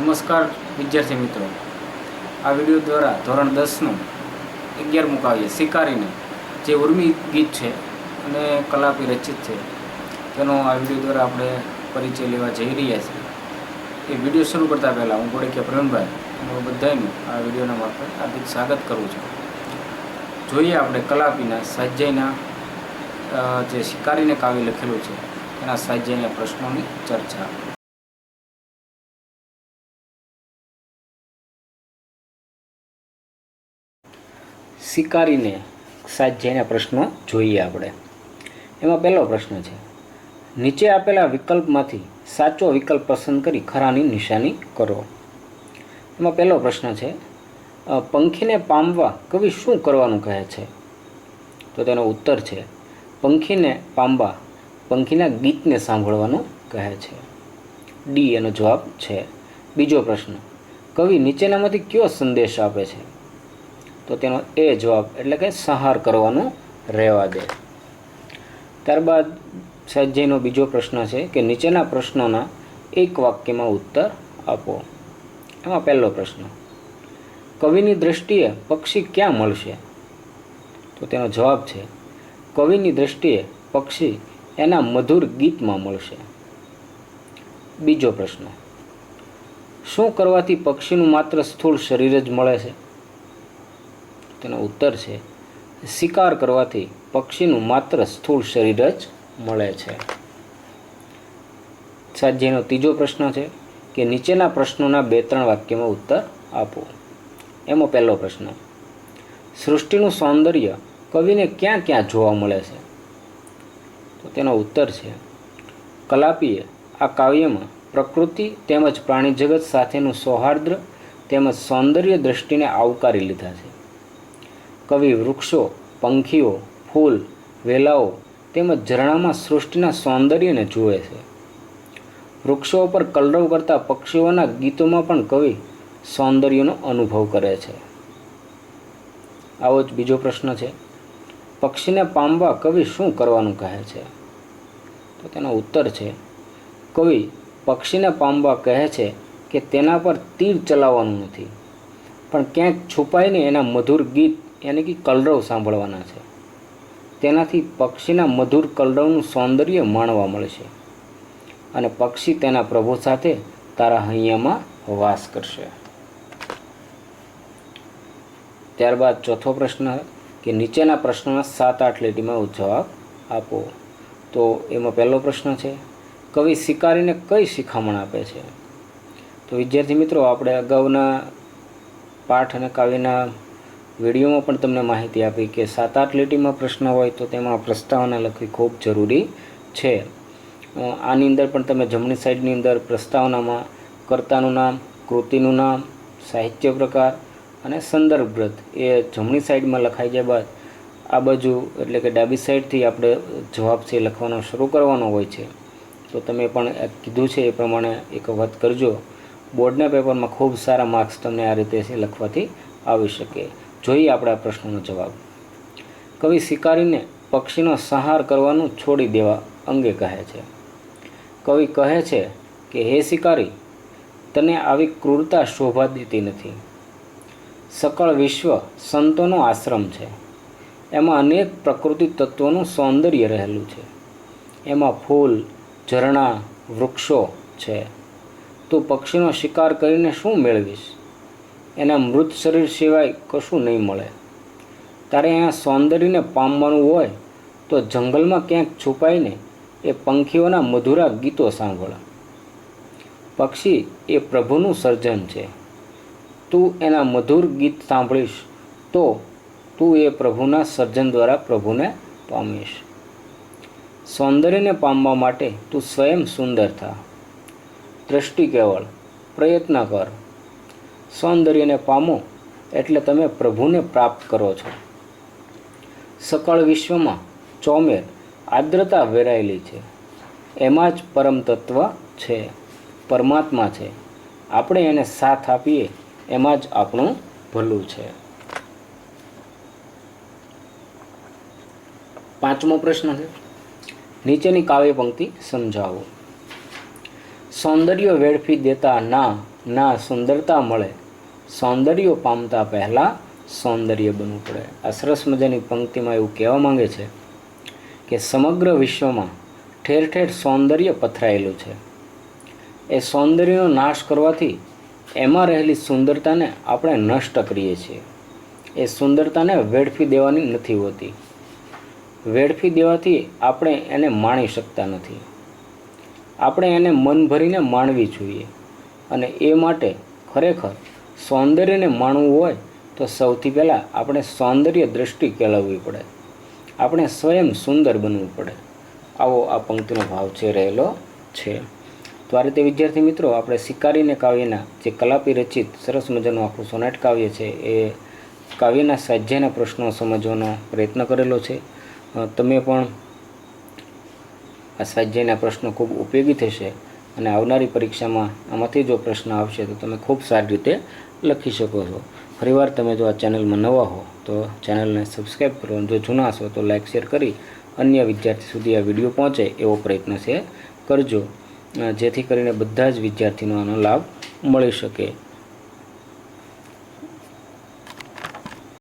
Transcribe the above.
નમસ્કાર વિદ્યાર્થી મિત્રો. આ વીડિયો દ્વારા ધોરણ દસનું અગિયારમું કાવ્ય શિકારીને જે ઉર્મી ગીત છે અને કલાપી રચિત છે, તેનો આ વીડિયો દ્વારા આપણે પરિચય લેવા જઈ રહ્યા છીએ. એ વીડિયો શરૂ કરતાં પહેલાં હું ગોળીકે પ્રવીણભાઈ હું બધાનું આ વિડીયોના મારફત હાર્દિક સ્વાગત કરું છું. જોઈએ આપણે કલાપીના સ્વાધ્યાયના જે શિકારીને કાવ્ય લખેલું છે એના સ્વાધ્યાયના પ્રશ્નોની ચર્ચા. શિકારીને સ્વાધ્યાયના પ્રશ્નો જોઈએ આપણે. એમાં પહેલો પ્રશ્ન છે, નીચે આપેલા વિકલ્પમાંથી સાચો વિકલ્પ પસંદ કરી ખરાની નિશાની કરો. એમાં પહેલો પ્રશ્ન છે પંખીને પામવા કવિ શું કરવાનું કહે છે? તો તેનો ઉત્તર છે, પંખીને પામવા પંખીના ગીતને સાંભળવાનું કહે છે. ડી એનો જવાબ છે. બીજો પ્રશ્ન, કવિ નીચેનામાંથી કયો સંદેશ આપે છે? તો તેનો એ જવાબ એટલે કે સંહાર કરવાનું રહેવા દે. ત્યારબાદ સજ્જયનો બીજો પ્રશ્ન છે કે નીચેના પ્રશ્નોના એક વાક્યમાં ઉત્તર આપો. એમાં પહેલો પ્રશ્ન, કવિની દ્રષ્ટિએ પક્ષી ક્યાં મળશે? તો તેનો જવાબ છે, કવિની દ્રષ્ટિએ પક્ષી એના મધુર ગીતમાં મળશે. બીજો પ્રશ્ન, શું કરવાથી પક્ષીનું માત્ર સ્થૂળ શરીર જ મળે છે? તેનો ઉત્તર છે, શિકાર કરવાથી પક્ષીનું માત્ર સ્થૂળ શરીર જ મળે છે. સ્વાધ્યાયનો ત્રીજો પ્રશ્ન છે કે નીચેના પ્રશ્નોના બે ત્રણ વાક્યમાં ઉત્તર આપો. એમાં પહેલો પ્રશ્ન, સૃષ્ટિનું સૌંદર્ય કવિને ક્યાં ક્યાં જોવા મળે છે? તો તેનો ઉત્તર છે, કલાપીએ આ કાવ્યમાં પ્રકૃતિ તેમજ પ્રાણી જગત સાથેનું સૌહાર્દ્ર તેમજ સૌંદર્ય દૃષ્ટિને આવકારી લીધા છે. કવિ, વૃક્ષો, પંખીઓ, ફૂલ, વેલાઓ તેમજ ઝરણામાં સૃષ્ટિના સૌંદર્યને જુએ છે. વૃક્ષો પર કલરવ કરતા પક્ષીઓના ગીતોમાં પણ કવિ સૌંદર્યનો અનુભવ કરે છે. આવો જ બીજો પ્રશ્ન છે. પક્ષીને પામવા કવિ શું કરવાનું કહે છે? તો તેનો ઉત્તર છે, કવિ પક્ષીને પામવા કહે છે કે તેના પર તીર ચલાવવાનું નથી. પણ ક્યાંક છુપાઈને એના મધુર ગીત યાની કે કલરવ સાંભળવાના છે. તેનાથી પક્ષીના મધુર કલરવનું સૌંદર્ય માણવા મળશે અને પક્ષી તેના પ્રભુ સાથે તારા હૈયામાં વાસ કરશે. ત્યારબાદ ચોથો પ્રશ્ન કે નીચેના પ્રશ્નના સાત આઠ લીટીમાં જવાબ આપો. તો એમાં પહેલો પ્રશ્ન છે, કવિ શિકારીને કઈ શિખામણ આપે છે? તો વિદ્યાર્થી મિત્રો, આપણે અગાઉના પાઠ અને કાવ્યના વિડીયોમાં પણ તમને માહિતી આપી કે સાત આઠ લીટીમાં પ્રશ્ન હોય તો તેમાં પ્રસ્તાવના લખવી ખૂબ જરૂરી છે. આની અંદર પણ તમે જમણી સાઈડની અંદર પ્રસ્તાવનામાં કર્તાનું નામ, કૃતિનું નામ, સાહિત્ય પ્રકાર અને સંદર્ભ એ જમણી સાઈડમાં લખાઈ જાય બાદ આ બાજુ એટલે કે ડાબી સાઈડથી આપણે જવાબ છે લખવાનો શરૂ કરવાનો હોય છે. તો તમે પણ કીધું છે એ પ્રમાણે એક વખત કરજો. બોર્ડના પેપરમાં ખૂબ સારા માર્ક્સ તમને આ રીતે લખવાથી આવી શકે. જોઈએ આપણા પ્રશ્નનો જવાબ. કવિ શિકારીને પક્ષીનો સંહાર કરવાનું છોડી દેવા અંગે કહે છે. કવિ કહે છે કે, હે શિકારી, તને આવી ક્રૂરતા શોભા દેતી નથી. સકળ વિશ્વ સંતોનો આશ્રમ છે. એમાં અનેક પ્રકૃતિ તત્વોનું સૌંદર્ય રહેલું છે. એમાં ફૂલ, ઝરણા, વૃક્ષો છે. તું પક્ષીનો શિકાર કરીને શું મેળવીશ? એના મૃત શરીર સિવાય કશું નહીં મળે. તારે અહીંયા સૌંદર્યને પામવાનું હોય તો જંગલમાં ક્યાંક છુપાઈને એ પંખીઓના મધુરા ગીતો સાંભળ. પક્ષી એ પ્રભુનું સર્જન છે. તું એના મધુર ગીત સાંભળીશ તો તું એ પ્રભુના સર્જન દ્વારા પ્રભુને પામીશ. સૌંદર્યને પામવા માટે તું સ્વયં સુંદર થા. દ્રષ્ટિ કેવળ, પ્રયત્ન કર. સૌંદર્યને પામો એટલે તમે પ્રભુને પ્રાપ્ત કરો છો. સકળ વિશ્વમાં ચોમેર આર્દ્રતા વેરાયેલી છે. એમાં જ પરમ તત્વ છે, પરમાત્મા છે. આપણે એને સાથ આપીએ, એમાં જ આપણું ભલું છે. પાંચમો પ્રશ્ન છે. નીચેની કાવ્ય પંક્તિ સમજાવો. સૌંદર્ય વેડફી દેતા ના ના સુંદરતા મળે. સૌંદર્ય પામતા પહેલાં સૌંદર્ય બનવું પડે. આ સરસ મજાની પંક્તિમાં એવું કહેવા માંગે છે કે સમગ્ર વિશ્વમાં ઠેર ઠેર સૌંદર્ય પથરાયેલું છે. એ સૌંદર્યનો નાશ કરવાથી એમાં રહેલી સુંદરતાને આપણે નષ્ટ કરીએ છીએ. એ સુંદરતાને વેડફી દેવાની નથી હોતી. વેડફી દેવાથી આપણે એને માણી શકતા નથી. આપણે એને મન ભરીને માણવી જોઈએ અને એ માટે ખરેખર સૌંદર્યને માણવું હોય તો સૌથી પહેલાં આપણે સૌંદર્ય દૃષ્ટિ કેળવવી પડે. આપણે સ્વયં સુંદર બનવું પડે. આવો આ પંક્તિનો ભાવ છે, રહેલો છે. તો આ રીતે વિદ્યાર્થી મિત્રો, આપણે શિકારીને કાવ્યના જે કલાપી રચિત સરસ મજાનું આખું સોનેટ કાવ્ય છે, એ કાવ્યના સાધ્યના પ્રશ્નો સમજવાનો પ્રયત્ન કરેલો છે. તમે પણ આ સ્વાધ્યાયના પ્રશ્નો ખૂબ ઉપયોગી થશે અને આવનારી પરીક્ષામાં આમાંથી જો પ્રશ્ન આવશે તો તમે ખૂબ સારી રીતે લખી શકો છો. ફરીવાર તમે જો આ ચેનલમાં નવા હો, તો ચેનલને સબસ્ક્રાઈબ કરો અને જો જૂના હશો, તો લાઇક, શેર કરી અન્ય વિદ્યાર્થી સુધી આ વીડિયો પહોંચે એવો પ્રયત્ન છે. કરજો. જેથી કરીને બધા જ વિદ્યાર્થીનો આનો લાભ મળી શકે.